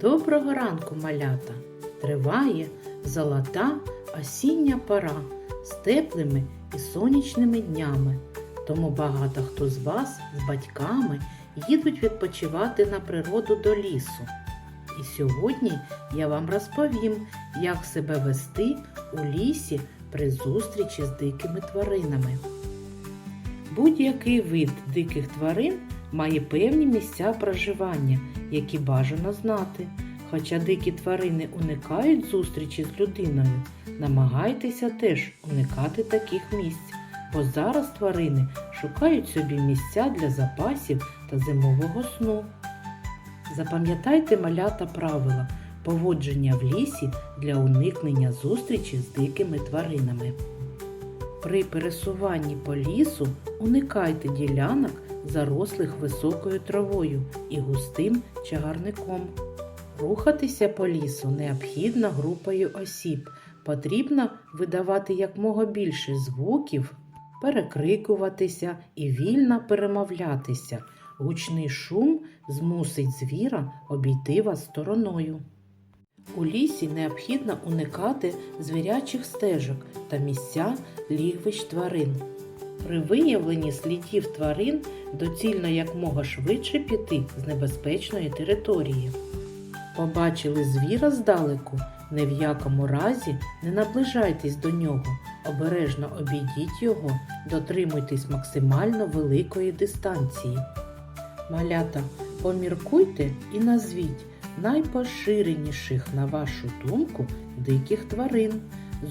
Доброго ранку, малята! Триває золота осіння пора з теплими і сонячними днями. Тому багато хто з вас з батьками їдуть відпочивати на природу до лісу. І сьогодні я вам розповім, як себе вести у лісі при зустрічі з дикими тваринами. Будь-який вид диких тварин має певні місця проживання, які бажано знати. Хоча дикі тварини уникають зустрічі з людиною, намагайтеся теж уникати таких місць, бо зараз тварини шукають собі місця для запасів та зимового сну. Запам'ятайте малята правила поводження в лісі для уникнення зустрічі з дикими тваринами. При пересуванні по лісу уникайте ділянок, зарослих високою травою і густим чагарником. Рухатися по лісу необхідно групою осіб. Потрібно видавати якмога більше звуків, перекрикуватися і вільно перемовлятися. Гучний шум змусить звіра обійти вас стороною. У лісі необхідно уникати звірячих стежок та місця лігвищ тварин. При виявленні слідів тварин доцільно якмога швидше піти з небезпечної території. Побачили звіра здалеку, ні в якому разі не наближайтесь до нього, обережно обійдіть його, дотримуйтесь максимально великої дистанції. Малята, поміркуйте і назвіть найпоширеніших, на вашу думку, диких тварин,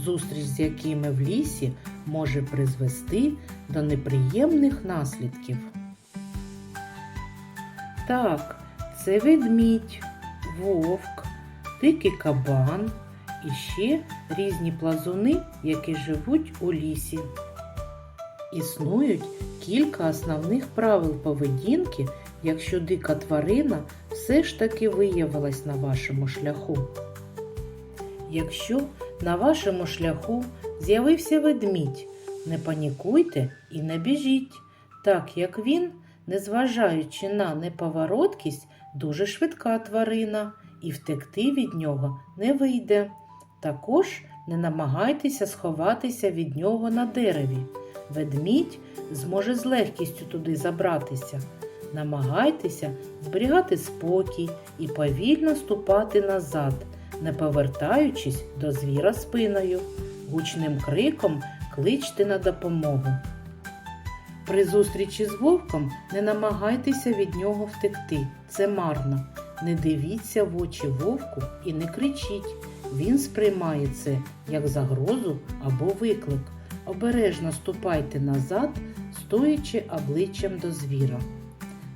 зустріч з якими в лісі може призвести до неприємних наслідків. Так, це ведмідь, вовк, дикий кабан і ще різні плазуни, які живуть у лісі. Існують кілька основних правил поведінки, якщо дика тварина все ж таки виявилась на вашому шляху. Якщо на вашому шляху з'явився ведмідь, не панікуйте і не біжіть, так як він, незважаючи на неповороткість, дуже швидка тварина і втекти від нього не вийде. Також не намагайтеся сховатися від нього на дереві. Ведмідь зможе з легкістю туди забратися. Намагайтеся зберігати спокій і повільно ступати назад, не повертаючись до звіра спиною. Гучним криком кличте на допомогу. При зустрічі з вовком не намагайтеся від нього втекти, це марно. Не дивіться в очі вовку і не кричіть. Він сприймає це як загрозу або виклик. Обережно ступайте назад, стоячи обличчям до звіра.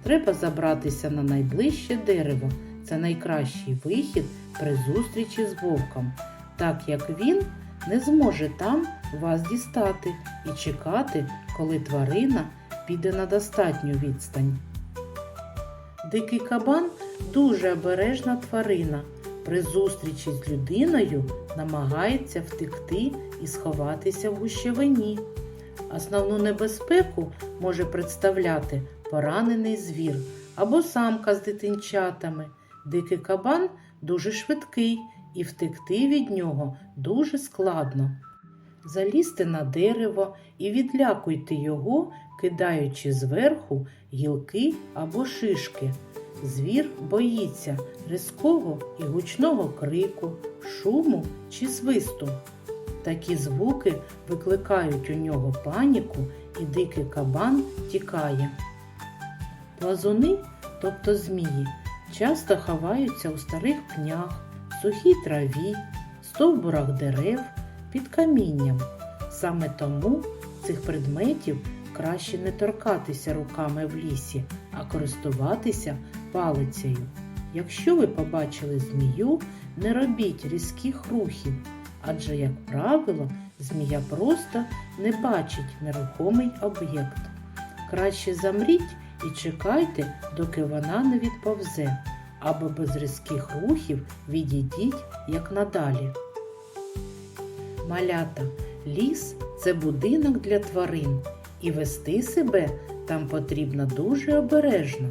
Треба забратися на найближче дерево. Це найкращий вихід при зустрічі з вовком, так як він не зможе там вас дістати і чекати, коли тварина піде на достатню відстань. Дикий кабан дуже обережна тварина. При зустрічі з людиною намагається втекти і сховатися в гущавині. Основну небезпеку може представляти поранений звір або самка з дитинчатами. Дикий кабан дуже швидкий і втекти від нього дуже складно. Залізьте на дерево і відлякуйте його, кидаючи зверху гілки або шишки. Звір боїться різкого і гучного крику, шуму чи свисту. Такі звуки викликають у нього паніку і дикий кабан тікає. Плазуни, тобто змії, часто ховаються у старих пнях, сухій траві, стовбурах дерев, під камінням. Саме тому цих предметів краще не торкатися руками в лісі, а користуватися палицею. Якщо ви побачили змію, не робіть різких рухів, адже, як правило, змія просто не бачить нерухомий об'єкт. Краще замріть і чекайте, доки вона не відповзе, або без різких рухів відійдіть як надалі. Малята, ліс це будинок для тварин, і вести себе там потрібно дуже обережно.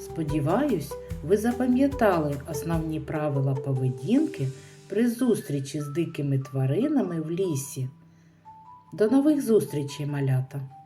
Сподіваюсь, ви запам'ятали основні правила поведінки при зустрічі з дикими тваринами в лісі. До нових зустрічей, малята!